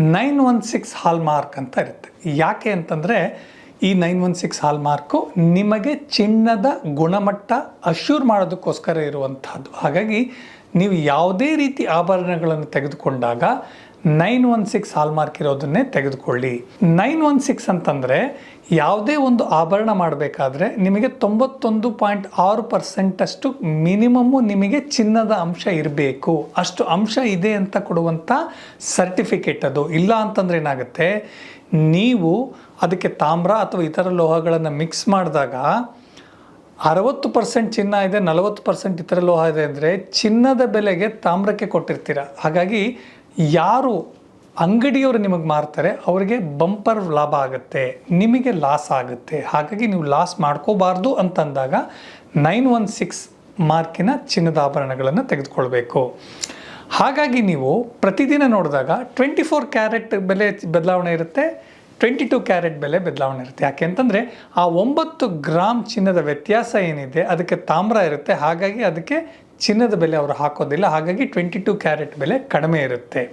Nine one six hallmark ಅಂತ ಇರುತ್ತೆ. ಯಾಕೆ ಅಂತಂದರೆ ಈ nine one six hallmark ನಿಮಗೆ ಚಿನ್ನದ ಗುಣಮಟ್ಟ ಅಶ್ಯೂರ್ ಮಾಡೋದಕ್ಕೋಸ್ಕರ ಇರುವಂತಹದ್ದು ಹಾಗಾಗಿ ನೀವು ಯಾವುದೇ ರೀತಿ ಆಭರಣಗಳನ್ನು ತೆಗೆದುಕೊಂಡಾಗ nine one six hallmark ಇರೋದನ್ನೇ ತೆಗೆದುಕೊಳ್ಳಿ. ನೈನ್ ಒನ್ ಸಿಕ್ಸ್ ಅಂತಂದರೆ ಯಾವುದೇ ಒಂದು ಆಭರಣ ಮಾಡಬೇಕಾದ್ರೆ ನಿಮಗೆ ತೊಂಬತ್ತೊಂದು ಪಾಯಿಂಟ್ ಆರು ಪರ್ಸೆಂಟಷ್ಟು ಮಿನಿಮಮ್ಮು ನಿಮಗೆ ಚಿನ್ನದ ಅಂಶ ಇರಬೇಕು. ಅಷ್ಟು ಅಂಶ ಇದೆ ಅಂತ ಕೊಡುವಂಥ ಸರ್ಟಿಫಿಕೇಟ್ ಅದು. ಇಲ್ಲ ಅಂತಂದ್ರೆ ಏನಾಗುತ್ತೆ? ನೀವು ಅದಕ್ಕೆ ತಾಮ್ರ ಅಥವಾ ಇತರ ಲೋಹಗಳನ್ನು ಮಿಕ್ಸ್ ಮಾಡಿದಾಗ ಅರವತ್ತು ಪರ್ಸೆಂಟ್ ಚಿನ್ನ ಇದೆ, ನಲವತ್ತು ಪರ್ಸೆಂಟ್ ಇತರ ಲೋಹ ಇದೆ ಅಂದರೆ ಚಿನ್ನದ ಬೆಲೆಗೆ ತಾಮ್ರಕ್ಕೆ ಕೊಟ್ಟಿರ್ತೀರ? ಹಾಗಾಗಿ ಯಾರು ಅಂಗಡಿಯವರು ನಿಮಗೆ ಮಾರ್ತಾರೆ, ಅವರಿಗೆ ಬಂಪರ್ ಲಾಭ ಆಗುತ್ತೆ, ನಿಮಗೆ ಲಾಸ್ ಆಗುತ್ತೆ. ಹಾಗಾಗಿ ನೀವು ಲಾಸ್ ಮಾಡ್ಕೋಬಾರ್ದು ಅಂತಂದಾಗ ನೈನ್ ಒನ್ ಸಿಕ್ಸ್ ಮಾರ್ಕಿನ ಚಿನ್ನದ ಆಭರಣಗಳನ್ನು ತೆಗೆದುಕೊಳ್ಬೇಕು. ಹಾಗಾಗಿ ನೀವು ಪ್ರತಿದಿನ ನೋಡಿದಾಗ ಟ್ವೆಂಟಿ ಫೋರ್ ಕ್ಯಾರೆಟ್ ಬೆಲೆ ಬದಲಾವಣೆ ಇರುತ್ತೆ. ಟ್ವೆಂಟಿ ಟು ಕ್ಯಾರೆಟ್ ಬೆಲೆ ಬದಲಾವಣೆ ಇರುತ್ತೆ. ಯಾಕೆ ಅಂತಂದರೆ ಆ ಒಂಬತ್ತು ಗ್ರಾಮ್ ಚಿನ್ನದ ವ್ಯತ್ಯಾಸ ಏನಿದೆ, ಅದಕ್ಕೆ ತಾಮ್ರ ಇರುತ್ತೆ, ಹಾಗಾಗಿ ಅದಕ್ಕೆ ಚಿನ್ನದ ಬೆಲೆ ಅವರು ಹಾಕೋದಿಲ್ಲ, ಹಾಗಾಗಿ ಟ್ವೆಂಟಿ ಟು ಕ್ಯಾರೆಟ್ ಬೆಲೆ ಕಡಿಮೆ ಇರುತ್ತೆ.